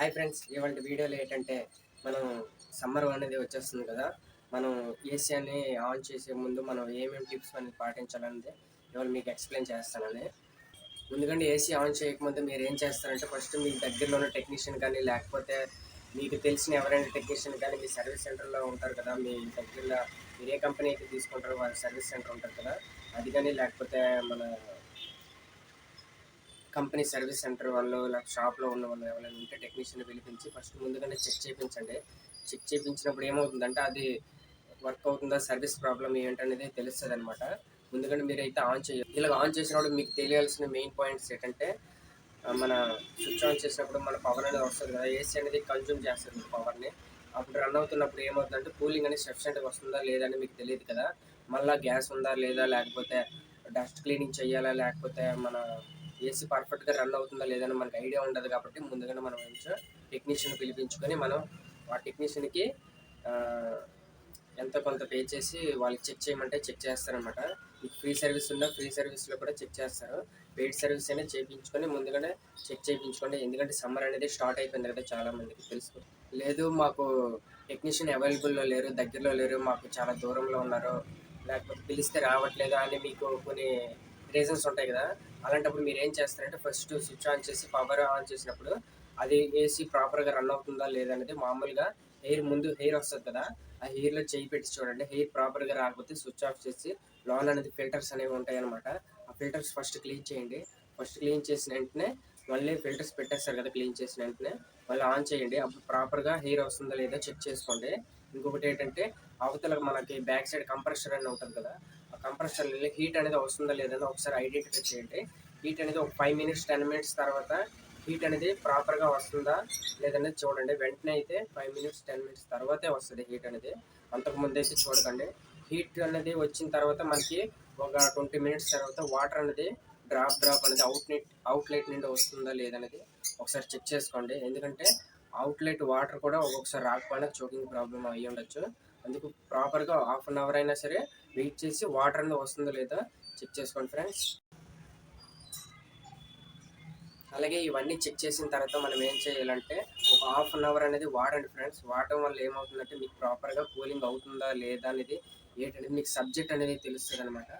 Hi friends ఇవాళ వీడియోలు ఏంటంటే మనం సమ్మర్ అనేది వచ్చేస్తుంది కదా మనం ఏసీ అని ఆన్ చేసే ముందు మనం ఏమేమి టిప్స్ అనేది పాటించాలనేది ఇవాళ మీకు ఎక్స్ప్లెయిన్ చేస్తానని. ముందుకంటే ఏసీ ఆన్ చేయకముందు మీరు ఏం చేస్తారంటే ఫస్ట్ మీ దగ్గరలో ఉన్న టెక్నీషియన్ కానీ లేకపోతే మీకు తెలిసిన ఎవరైనా టెక్నీషియన్ కానీ మీ సర్వీస్ సెంటర్లో ఉంటారు కదా మీ దగ్గరలో మీరు ఏ కంపెనీ అయితే తీసుకుంటారో వాళ్ళ సర్వీస్ సెంటర్ ఉంటుంది కదా అది కానీ లేకపోతే మన కంపెనీ సర్వీస్ సెంటర్ వాళ్ళు ఇలా షాప్లో ఉన్న వాళ్ళు ఎవరైనా ఉంటే టెక్నీషియన్ పిలిపించి ఫస్ట్ ముందుగానే చెక్ చేయించండి. చెక్ చేయించినప్పుడు ఏమవుతుందంటే అది వర్క్ అవుతుందా సర్వీస్ ప్రాబ్లం ఏంటనేది తెలుస్తుంది అనమాట ముందుగానే మీరైతే ఆన్ చేయాలి ఇలా ఆన్ చేసినప్పుడు మీకు తెలియాల్సిన మెయిన్ పాయింట్స్ ఏంటంటే మన స్విచ్ ఆన్ చేసినప్పుడు మన పవర్ అనేది వస్తుంది కదా ఏసీ అనేది కన్జ్యూమ్ చేస్తుంది పవర్ని అప్పుడు రన్ అవుతున్నప్పుడు ఏమవుతుందంటే కూలింగ్ అనేది సఫిషియెంట్గా వస్తుందా లేదా అని మీకు తెలియదు కదా. మళ్ళీ గ్యాస్ ఉందా లేదా లేకపోతే డస్ట్ క్లీనింగ్ చేయాలా లేకపోతే మన ఏసీ పర్ఫెక్ట్గా రన్ అవుతుందా లేదని మనకి ఐడియా ఉండదు కాబట్టి ముందుగానే మనం కొంచెం టెక్నీషియన్ పిలిపించుకొని మనం ఆ టెక్నీషియన్కి ఎంత కొంత పే చేసి వాళ్ళకి చెక్ చేయమంటే చెక్ చేస్తారనమాట మీకు ఫ్రీ సర్వీస్ ఉందా? ఫ్రీ సర్వీస్లో కూడా చెక్ చేస్తారు. పెయిడ్ సర్వీస్ అయినా చేయించుకొని ముందుగానే చెక్ చేయించుకోండి ఎందుకంటే సమ్మర్ అనేది స్టార్ట్ అయిపోయింది కదా చాలా మందికి తెలుసు. లేదు మాకు టెక్నీషియన్ అవైలబుల్లో లేరు దగ్గరలో లేరు మాకు చాలా దూరంలో ఉన్నారు. లేకపోతే పిలిస్తే రావట్లేదు అని మీకు కొన్ని రీజన్స్ ఉంటాయి కదా. అలాంటప్పుడు మీరు ఏం చేస్తారంటే ఫస్ట్ స్విచ్ ఆన్ చేసి పవర్ ఆన్ చేసినప్పుడు అది ఏసీ ప్రాపర్గా రన్ అవుతుందా లేదా అనేది మామూలుగా హెయిర్ ముందు హెయిర్ వస్తుంది కదా ఆ హెయిర్లో చేయి పెట్టి చూడండి. హెయిర్ ప్రాపర్గా రాకపోతే స్విచ్ ఆఫ్ చేసి లోన్ అనేది ఫిల్టర్స్ అనేవి ఉంటాయి అనమాట ఆ ఫిల్టర్స్ ఫస్ట్ క్లీన్ చేయండి. ఫస్ట్ క్లీన్ చేసిన వెంటనే మళ్ళీ ఫిల్టర్స్ పెట్టేస్తారు కదా క్లీన్ చేసిన వెంటనే మళ్ళీ ఆన్ చేయండి. అప్పుడు ప్రాపర్గా హెయిర్ వస్తుందా లేదా చెక్ చేసుకోండి. ఇంకొకటి ఏంటంటే అవతల మనకి బ్యాక్ సైడ్ కంప్రెషర్ అని ఉంటుంది కదా ఆ కంప్రెషర్ హీట్ అనేది వస్తుందా లేదని ఒకసారి ఐడెంటిఫై చేయండి. హీట్ అనేది ఒక ఫైవ్ మినిట్స్ టెన్ మినిట్స్ తర్వాత హీట్ అనేది ప్రాపర్గా వస్తుందా లేదనేది చూడండి. వెంటనే అయితే ఫైవ్ మినిట్స్ టెన్ మినిట్స్ తర్వాతే వస్తుంది హీట్ అనేది. అంతకుముందు అయితే చూడకండి. హీట్ అనేది వచ్చిన తర్వాత మనకి ఒక ట్వంటీ మినిట్స్ తర్వాత వాటర్ అనేది డ్రాప్ డ్రాప్ అనేది అవుట్లెట్ అవుట్లెట్ నుండి వస్తుందా లేదనేది ఒకసారి చెక్ చేసుకోండి. ఎందుకంటే అవుట్లెట్ వాటర్ కూడా ఒక్కొక్కసారి రాకపోయినా చోకింగ్ ప్రాబ్లం అయ్యి ఉండొచ్చు. అందుకు ప్రాపర్గా హాఫ్ అన్ అవర్ అయినా సరే వెయిట్ చేసి వాటర్ అనేది వస్తుందో లేదో చెక్ చేసుకోండి ఫ్రెండ్స్ అలాగే ఇవన్నీ చెక్ చేసిన తర్వాత మనం ఏం చేయాలంటే ఒక హాఫ్ అన్ అవర్ అనేది వాడండి ఫ్రెండ్స్ వాడటం వల్ల ఏమవుతుందంటే మీకు ప్రాపర్గా కూలింగ్ అవుతుందా లేదా అనేది ఏంటంటే మీకు సబ్జెక్ట్ అనేది తెలుస్తుంది అనమాట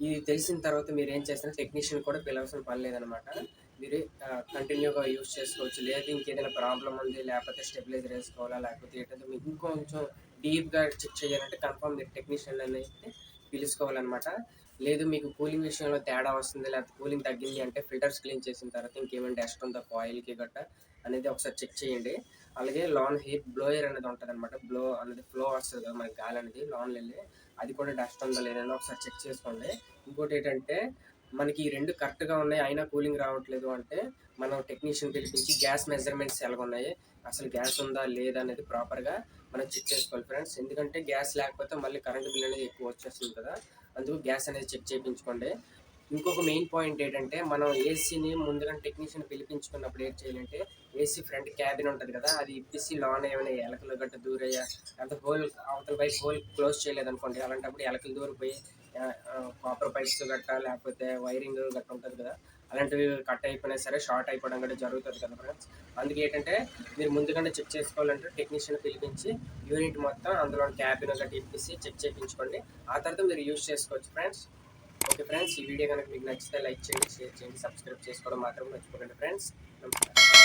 ఇది తెలిసిన తర్వాత మీరు ఏం చేస్తారు టెక్నీషియన్ కూడా పిలవాల్సిన పని లేదనమాట మీరు కంటిన్యూగా యూస్ చేసుకోవచ్చు. లేదు ఇంకేదైనా ప్రాబ్లం ఉంది లేకపోతే స్టెబిలైజర్ వేసుకోవాలా లేకపోతే ఏంటంటే మీకు ఇంకొంచెం డీప్గా చెక్ చేయాలంటే కన్ఫర్మ్ మీరు టెక్నీషియన్ అనేది పిలుచుకోవాలన్నమాట. లేదు మీకు కూలింగ్ విషయంలో తేడా వస్తుంది లేకపోతే కూలింగ్ తగ్గింది అంటే ఫిల్టర్స్ క్లీన్ చేసిన తర్వాత ఇంకేమైనా డస్ట్ ఉందా కాయిల్కి గట్ట అనేది ఒకసారి చెక్ చేయండి. అలాగే లాన్ హెయిర్ బ్లోయర్ అనేది ఉంటుంది అనమాట బ్లో అనేది ఫ్లో వస్తుంది కదా మనకి గాలి అనేది లాన్ వెళ్ళి అది కూడా డస్ట్ ఉందా లేదని ఒకసారి చెక్ చేసుకోండి. ఇంకోటి ఏంటంటే మనకి ఈ రెండు కరెక్ట్గా ఉన్నాయి అయినా కూలింగ్ రావట్లేదు అంటే మనం టెక్నీషియన్ పిలిపించి గ్యాస్ మెజర్మెంట్స్ ఎలాగున్నాయి అసలు గ్యాస్ ఉందా లేదా అనేది ప్రాపర్గా మనం చెక్ చేసుకోవాలి ఫ్రెండ్స్ ఎందుకంటే గ్యాస్ లేకపోతే మళ్ళీ కరెంట్ బిల్ అనేది ఎక్కువ వచ్చేస్తుంది కదా అందుకు గ్యాస్ అనేది చెక్ చేయించుకోండి. ఇంకొక మెయిన్ పాయింట్ ఏంటంటే మనం ఏసీని ముందుగా టెక్నీషియన్ పిలిపించుకున్నప్పుడు ఏం చేయాలంటే ఏసీ ఫ్రంట్ క్యాబిన్ ఉంటుంది కదా అది ఇప్పిసి లోన్ ఏమైనా ఎలకలు గట్ట దూరయ్యా లేకపోతే హోల్ అవతల వైపు హోల్ క్లోజ్ చేయలేదు అనుకోండి అలాంటప్పుడు ఎలకలు దూరిపోయి కాపర్ పైప్స్ గట్ట లేకపోతే వైరింగ్ గట్ట ఉంటుంది కదా అలాంటివి కట్ అయిపోయినా సరే షార్ట్ అయిపోవడం కూడా జరుగుతుంది కదా ఫ్రెండ్స్ అందుకే ఏంటంటే మీరు ముందుగానే చెక్ చేసుకోవాలంటే టెక్నీషియన్ పిలిపించి యూనిట్ మొత్తం అందులో క్యాబిన్ గట్ట ఇప్పిసి చెక్ చేయించుకోండి. ఆ తర్వాత మీరు యూజ్ చేసుకోవచ్చు ఫ్రెండ్స్ ఓకే ఫ్రెండ్స్ ఈ వీడియో కనుక మీకు నచ్చితే లైక్ చేయండి షేర్ చేయండి సబ్స్క్రైబ్ చేసుకోవడం మాత్రం మర్చిపోకండి ఫ్రెండ్స్. నమస్కారం.